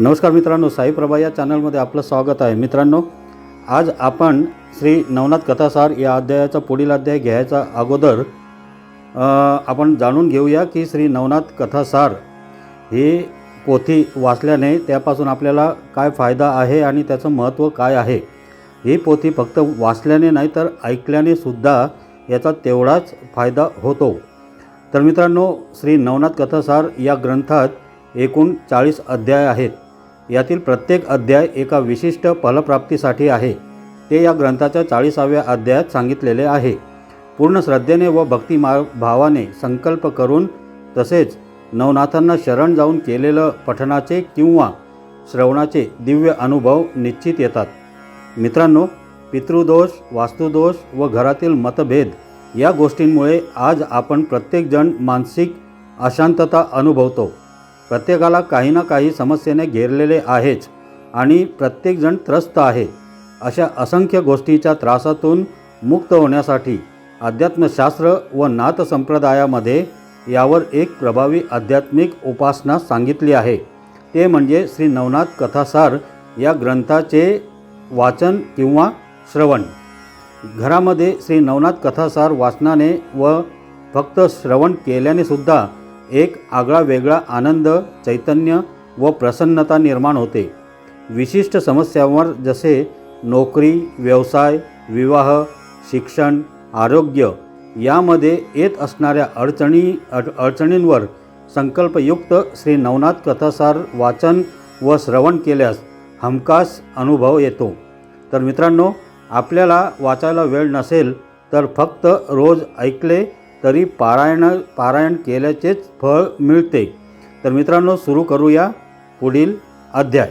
नमस्कार मित्रांनो साई प्रभा या चॅनलमध्ये आपलं स्वागत आहे. मित्रांनो आज आपण श्री नवनाथ कथासार या अध्यायाचा पुढील अध्याय घ्यायचा अगोदर आपण जाणून घेऊया की श्री नवनाथ कथासार ही पोथी वाचल्याने त्यापासून आपल्याला काय फायदा आहे आणि त्याचं महत्त्व काय आहे? ही पोथी फक्त वाचल्याने नाही तर ऐकल्याने सुद्धा याचा तेवढाच फायदा होतो. तर मित्रांनो श्री नवनाथ कथासार या ग्रंथात एकूण चाळीस अध्याय आहेत. यातील प्रत्येक अध्याय एका विशिष्ट फलप्राप्तीसाठी आहे. ते या ग्रंथाच्या चाळीसाव्या अध्यायात सांगितलेले आहे. पूर्ण श्रद्धेने व भक्तिमा भावाने संकल्प करून तसेच नवनाथांना शरण जाऊन केलेलं पठणाचे किंवा श्रवणाचे दिव्य अनुभव निश्चित येतात. मित्रांनो पितृदोष वास्तुदोष व घरातील मतभेद या गोष्टींमुळे आज आपण प्रत्येकजण मानसिक अशांतता अनुभवतो. प्रत्येकाला काही ना काही समस्येने घेरलेले आहेच आणि प्रत्येकजण त्रस्त आहे. अशा असंख्य गोष्टीच्या त्रासातून मुक्त होण्यासाठी अध्यात्मशास्त्र व नाथ संप्रदायामध्ये यावर एक प्रभावी आध्यात्मिक उपासना सांगितली आहे. ते म्हणजे श्री नवनाथ कथासार या ग्रंथाचे वाचन किंवा श्रवण. घरामध्ये श्री नवनाथ कथासार वाचनाने व फक्त श्रवण केल्याने सुद्धा एक आगळा वेगळा आनंद चैतन्य व प्रसन्नता निर्माण होते. विशिष्ट समस्यांवर जसे नोकरी व्यवसाय विवाह शिक्षण आरोग्य यामध्ये येत असणाऱ्या अडचणी अड अडचणींवर संकल्पयुक्त श्री नवनाथ कथासार वाचन व श्रवण केल्यास हमखास अनुभव येतो. तर मित्रांनो आपल्याला वाचायला वेळ नसेल तर फक्त रोज ऐकले तरी पारायण पारायण केल्याचेच फळ मिळते. तर मित्रांनो सुरू करूया पुढील अध्याय.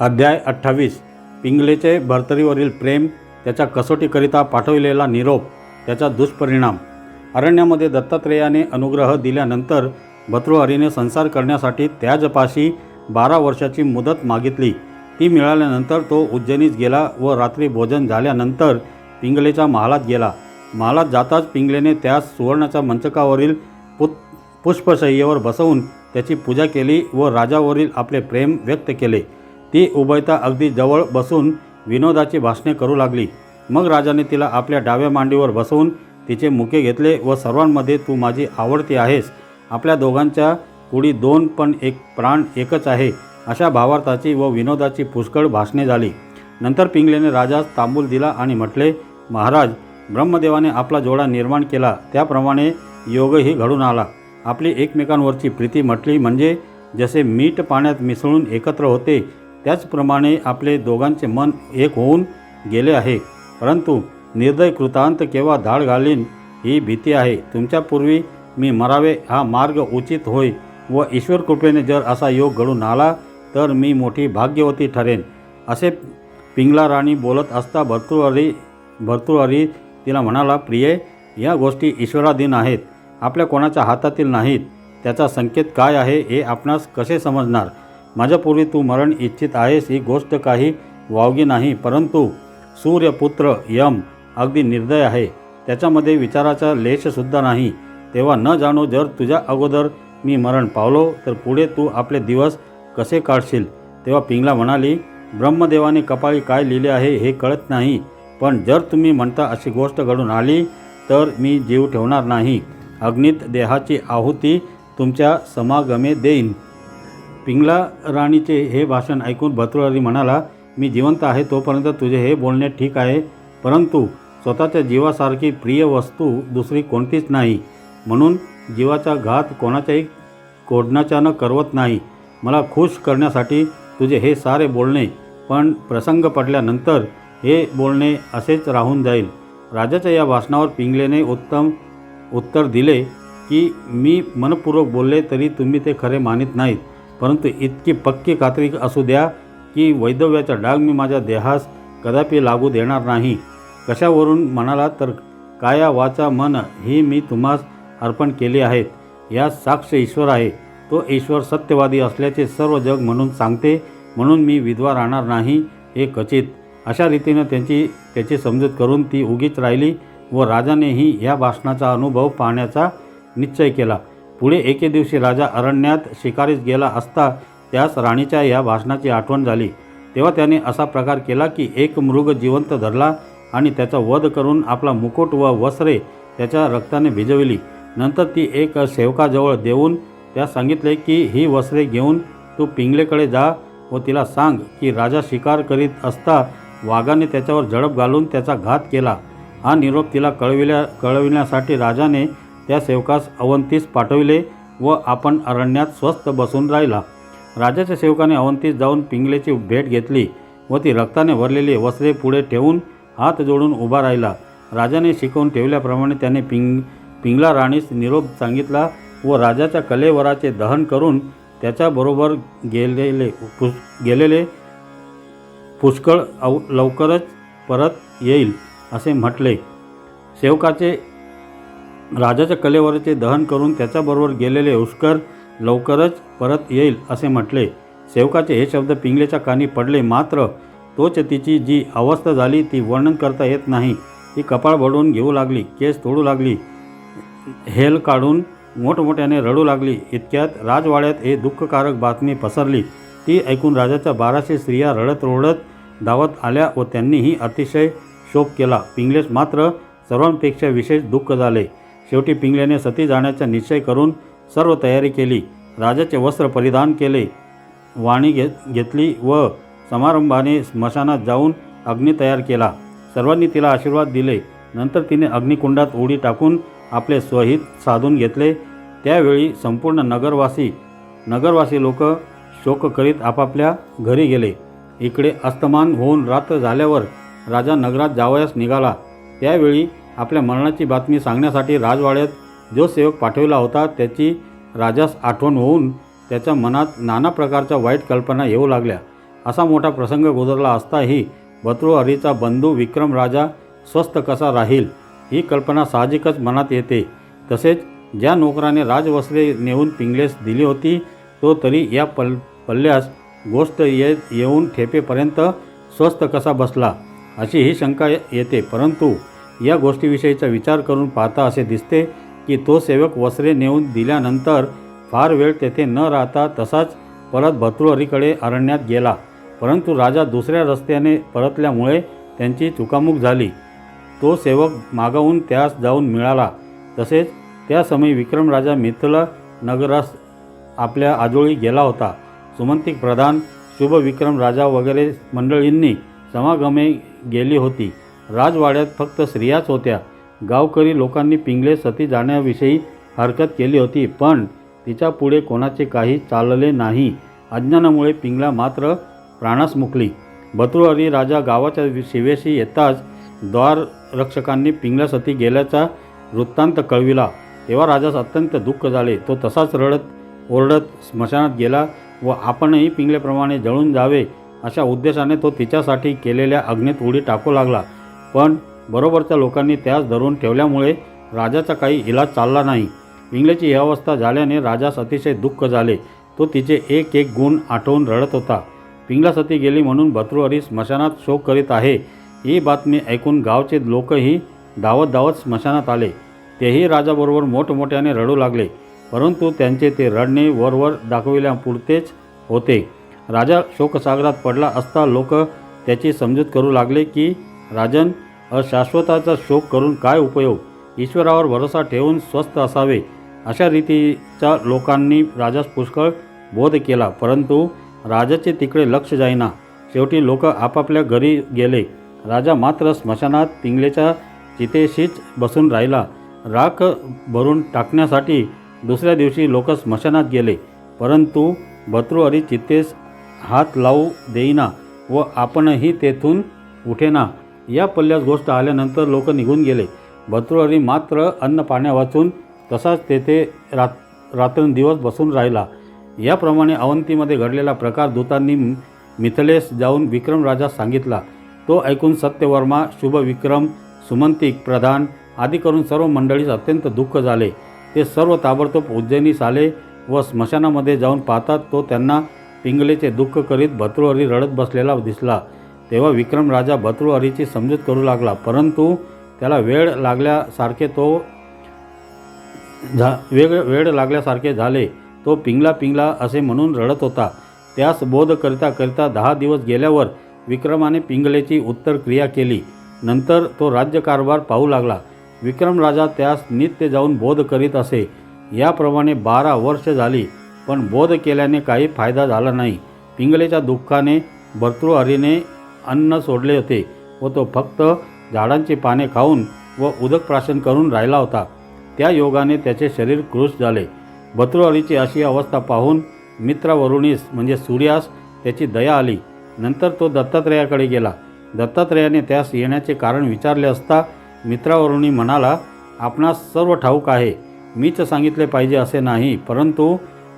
अध्याय अठ्ठावीस. पिंगलेचे भरतरीवरील प्रेम त्याच्या कसोटीकरिता पाठविलेला निरोप त्याचा दुष्परिणाम. अरण्यामध्ये दत्तात्रेयाने अनुग्रह दिल्यानंतर भतृहरीने संसार करण्यासाठी त्याजपाशी बारा वर्षाची मुदत मागितली. ती मिळाल्यानंतर तो उज्जैनीस गेला व रात्री भोजन झाल्यानंतर पिंगलेच्या महालात गेला. मला जाताच पिंगलेने त्यास सुवर्णाच्या मंचकावरील पुत पुष्पशय्येवर बसवून त्याची पूजा केली व राजावरील आपले प्रेम व्यक्त केले. ती उभयता अगदी जवळ बसून विनोदाची भाषणे करू लागली. मग राजाने तिला आपल्या डाव्या मांडीवर बसवून तिचे मुके घेतले व सर्वांमध्ये तू माझी आवडती आहेस. आपल्या दोघांच्या कुडी दोन पण एक प्राण एकच आहे. अशा भावार्थाची व विनोदाची पुष्कळ भाषणे झाली. नंतर पिंगलेने राजास तांबूल दिला आणि म्हटले महाराज ब्रह्मदेवाने आपला जोडा निर्माण केला. त्याप्रमाणे योगही घडून आला. आपली एकमेकांवरची प्रीती म्हटली म्हणजे जसे मीठ पाण्यात मिसळून एकत्र होते त्याचप्रमाणे आपले दोघांचे मन एक होऊन गेले आहे. परंतु निर्दय कृतांत केव्हा धाड घालीन ही भीती आहे. तुमच्यापूर्वी मी मरावे हा मार्ग उचित होय व ईश्वर कृपेने जर असा योग घडून आला तर मी मोठी भाग्यवती ठरेन. असे पिंगला राणी बोलत असता भर्तृहरी भर्तृहरी तिला म्हणाला प्रिये या गोष्टी ईश्वराधीन आहेत. आपल्या कोणाच्या हातातील नाहीत. त्याचा संकेत काय आहे हे आपणास कसे समजणार? माझ्यापूर्वी तू मरण इच्छित आहेस ही गोष्ट काही वावगी नाही. परंतु सूर्यपुत्र यम अगदी निर्दय आहे. त्याच्यामध्ये विचाराचा लेशसुद्धा नाही. तेव्हा न जाणो जर तुझ्या अगोदर मी मरण पावलो तर पुढे तू आपले दिवस कसे काढशील? तेव्हा पिंगला म्हणाली ब्रह्मदेवाने कपाळी काय लिहिले आहे हे कळत नाही. पण जर तुम्ही म्हणता अशी गोष्ट घडून आली तर मी जीव ठेवणार नाही. अग्नीत देहाची आहुती तुमच्या समागमे देईन. पिंगला राणीचे हे भाषण ऐकून भर्तृहरी म्हणाला मी जिवंत आहे तोपर्यंत तुझे हे बोलणे ठीक आहे. परंतु स्वतःच्या जीवासारखी प्रिय वस्तू दुसरी कोणतीच नाही. म्हणून जीवाचा घात कोणाच्याही कोडण्याच्यानं करवत नाही. मला खुश करण्यासाठी तुझे हे सारे बोलणे. पण प्रसंग पडल्यानंतर हे बोलणे असेच राहून जाईल. राजाच्या या भाषणावर पिंगलेने उत्तम उत्तर दिले की मी मनपूर्वक बोलले तरी तुम्ही ते खरे मानित नाहीत. परंतु इतकी पक्की खात्री असू द्या की वैधव्याचा डाग मी माझ्या देहास कदापि लागू देणार नाही. कशावरून म्हणाला तर काया वाचा मन ही मी तुम्हास अर्पण केली आहेत. या साक्ष ईश्वर आहे. तो ईश्वर सत्यवादी असल्याचे सर्व जग म्हणून सांगते म्हणून मी विधवा राहणार नाही हे कचित अशा रीतीनं त्यांची त्याची समजूत करून ती उगीच राहिली व राजानेही या भाषणाचा अनुभव पाहण्याचा निश्चय केला. पुढे एके दिवशी राजा अरण्यात शिकारीस गेला असता त्यास राणीच्या या भाषणाची आठवण झाली. तेव्हा त्याने असा प्रकार केला की एक मृग जिवंत धरला आणि त्याचा वध करून आपला मुकुट व वस्त्रे त्याच्या रक्ताने भिजविली. नंतर ती एक सेवकाजवळ देऊन त्यास सांगितले की ही वस्त्रे घेऊन तू पिंगलेकडे जा व तिला सांग की राजा शिकार करीत असता वाघाने त्याच्यावर झडप घालून त्याचा घात केला. हा निरोप तिला कळविल्या कळविण्यासाठी राजाने त्या सेवकास अवंतीस पाठविले व आपण अरण्यात स्वस्थ बसून राहिला. राजाच्या सेवकाने अवंतीस जाऊन पिंगलेची भेट घेतली व ती रक्ताने भरलेली वस्त्रे पुढे ठेवून हात जोडून उभा राहिला. राजाने शिकवून ठेवल्याप्रमाणे त्याने पिंग पिंगला राणीस निरोप सांगितला व राजाच्या कलेवराचे दहन करून त्याच्याबरोबर गेलेले पुस गेलेले पुष्कळ अव लवकरच परत येईल असे म्हटले. सेवकाचे राजाच्या कलेवरचे दहन करून त्याच्याबरोबर गेलेले उष्कर लवकरच परत येईल असे म्हटले. सेवकाचे हे शब्द पिंगलेच्या कानी पडले मात्र तोच तिची जी अवस्था झाली ती वर्णन करता येत नाही. ती कपाळ बडवून घेऊ लागली केस तोडू लागली हेल काढून मोठमोठ्याने रडू लागली इतक्यात राजवाड्यात हे दुःखकारक बातमी पसरली. ती ऐकून राजाच्या बाराशे स्त्रिया रडत रोडत धावत आल्या व त्यांनीही अतिशय शोक केला. पिंगलेस मात्र सर्वांपेक्षा विशेष दुःख झाले. शेवटी पिंगल्याने सती जाण्याचा निश्चय करून सर्व तयारी केली. राजाचे वस्त्र परिधान केले. वाणी घेत घेतली व समारंभाने स्मशानात जाऊन अग्नी तयार केला. सर्वांनी तिला आशीर्वाद दिले. नंतर तिने अग्निकुंडात उडी टाकून आपले स्वहित साधून घेतले. त्यावेळी संपूर्ण नगरवासी नगरवासी लोक शोक करीत आपापल्या घरी गेले. इकडे अस्तमान होऊन रात्र झाल्यावर राजा नगरात जावयास निघाला. त्यावेळी आपल्या मरणाची बातमी सांगण्यासाठी राजवाड्यात जो सेवक पाठविला होता त्याची राजास आठवण होऊन त्याच्या मनात नाना प्रकारच्या वाईट कल्पना येऊ लागल्या. असा मोठा प्रसंग गुजरला असताही भर्तृहरीचा बंधू विक्रम राजा स्वस्थ कसा राहील ही कल्पना साहजिकच मनात येते. तसेच ज्या नोकराने राजवस्त्रे नेऊन पिंगलेस दिली होती तो तरी या पल पल्ल्यास गोष्ट येत येऊन ठेपेपर्यंत स्वस्त कसा बसला अशी ही शंका येते. परंतु या गोष्टीविषयीचा विचार करून पाहता असे दिसते की तो सेवक वस्त्रे नेऊन दिल्यानंतर फार वेळ तेथे न राहता तसाच परत भतृहरीकडे अरण्यात गेला. परंतु राजा दुसऱ्या रस्त्याने परतल्यामुळे त्यांची चुकामुक झाली. तो सेवक मागवून त्यास जाऊन मिळाला. तसेच त्या समयी विक्रमराजा मिथिला नगरास आपल्या आजोळी गेला होता. सुमंतिक प्रधान शुभ विक्रम राजा वगैरे मंडळींनी समागमे गेली होती. राजवाड्यात फक्त स्त्रियाच होत्या. गावकरी लोकांनी पिंगले सती जाण्याविषयी हरकत केली होती पण तिच्या पुढे कोणाचे काही चालले नाही. अज्ञानामुळे पिंगला मात्र प्राणास मुकली. बत्रुहरी राजा गावाच्या शिवेशी येताच द्वाररक्षकांनी पिंगला सती गेल्याचा वृत्तांत कळविला. तेव्हा राजास अत्यंत दुःख झाले. तो तसाच रडत ओरडत स्मशानात गेला. व आपणही पिंगल्याप्रमाणे जळून जावे अशा उद्देशाने तो तिच्यासाठी केलेल्या अग्नीत उडी टाकू लागला. पण बरोबरच्या लोकांनी त्यास धरून ठेवल्यामुळे राजाचा काही इलाज चालला नाही. पिंगल्याची ही अवस्था झाल्याने राजास अतिशय दुःख झाले. तो तिचे एक एक गुण आठवून रडत होता. पिंगला सती गेली म्हणून भतृहरी स्मशानात शोक करीत आहे. ही बातमी ऐकून गावचे लोकही धावत धावत स्मशानात आले. तेही राजाबरोबर मोठमोठ्याने रडू लागले. परंतु त्यांचे ते रडणे वरवर दाखविल्यापुरतेच होते. राजा शोकसागरात पडला असता लोक त्याची समजूत करू लागले की राजन अशाश्वताचा शोक करून काय उपयोग? ईश्वरावर भरोसा ठेवून स्वस्थ असावे. अशा रीतीच्या लोकांनी राजास पुष्कळ बोध केला परंतु राजाचे तिकडे लक्ष जाईना. शेवटी लोक आपापल्या घरी गेले. राजा मात्र स्मशानात पिंगलेच्या चितेशीच बसून राहिला. राख भरून टाकण्यासाठी दुसऱ्या दिवशी लोक स्मशानात गेले. परंतु भर्तृहरी चित्तेस हात लावू देईना व आपणही तेथून उठेना. या पल्ल्यास गोष्ट आल्यानंतर लोक निघून गेले. भर्तृहरी मात्र अन्न पाण्या वाचून तसाच तेथे रात रात्रंदिवस बसून राहिला. याप्रमाणे अवंतीमध्ये घडलेला प्रकार दूतांनी मिथलेस जाऊन विक्रमराजास सांगितला. तो ऐकून सत्यवर्मा शुभविक्रम सुमंतिक प्रधान आदी करून सर्व मंडळीस अत्यंत दुःख झाले. ते सर्व ताबडतोब उज्जैनीस आले व स्मशानामध्ये जाऊन पाहतात. तो त्यांना पिंगलेचे दुःख करीत भर्तृहरी रडत बसलेला दिसला. तेव्हा विक्रम राजा भर्तृहरीची समजूत करू लागला. परंतु त्याला वेळ लागल्यासारखे तो झा वेग वेळ लागल्यासारखे झाले. तो पिंगला पिंगला असे म्हणून रडत होता. त्यास बोध करता करता दहा दिवस गेल्यावर विक्रमाने पिंगलेची उत्तर क्रिया केली. नंतर तो राज्यकारभार पाहू लागला. विक्रम राजा त्यास नित्य जाऊन बोध करीत असे. याप्रमाणे बारा वर्ष झाली पण बोध केल्याने काही फायदा झाला नाही. पिंगलेच्या दुःखाने भर्तृहरीने अन्न सोडले होते व तो फक्त झाडांची पाने खाऊन व उदक प्राशन करून राहिला होता. त्या योगाने त्याचे शरीर कृश झाले. भर्तृहरीची अशी अवस्था पाहून मित्रावरुणीस म्हणजे सूर्यास त्याची दया आली. नंतर तो दत्तात्रेयाकडे गेला. दत्तात्रेयाने त्यास येण्याचे कारण विचारले असता मित्रावरुणी म्हणाला आपणास सर्व ठाऊक आहे. मीच सांगितले पाहिजे असे नाही परंतु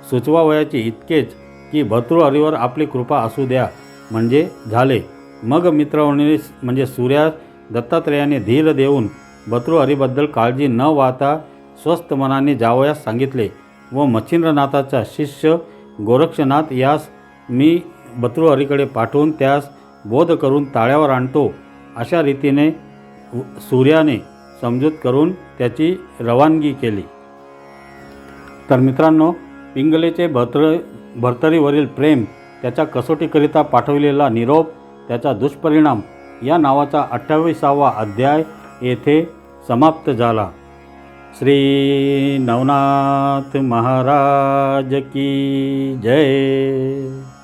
सुचवावयाचे इतकेच की भर्तृहरीवर आपली कृपा असू द्या. म्हणजे झाले. मग मित्रवरुणी म्हणजे सूर्यास दत्तात्रेयाने धीर देऊन भर्तृहरीबद्दल काळजी न वाहता स्वस्थ मनाने जावयास सांगितले व मच्छिंद्रनाथाचा शिष्य गोरक्षनाथ यास मी भर्तृहरीकडे पाठवून त्यास बोध करून ताळ्यावर आणतो. अशा रीतीने सूर्याने समजूत करून त्याची रवानगी केली. तर मित्रांनो पिंगलेचे भर्तृ भर्तरीवरील प्रेम त्याच्या कसोटीकरिता पाठविलेला निरोप त्याचा दुष्परिणाम या नावाचा अठ्ठावीसावा अध्याय येथे समाप्त झाला. श्री नवनाथ महाराज की जय.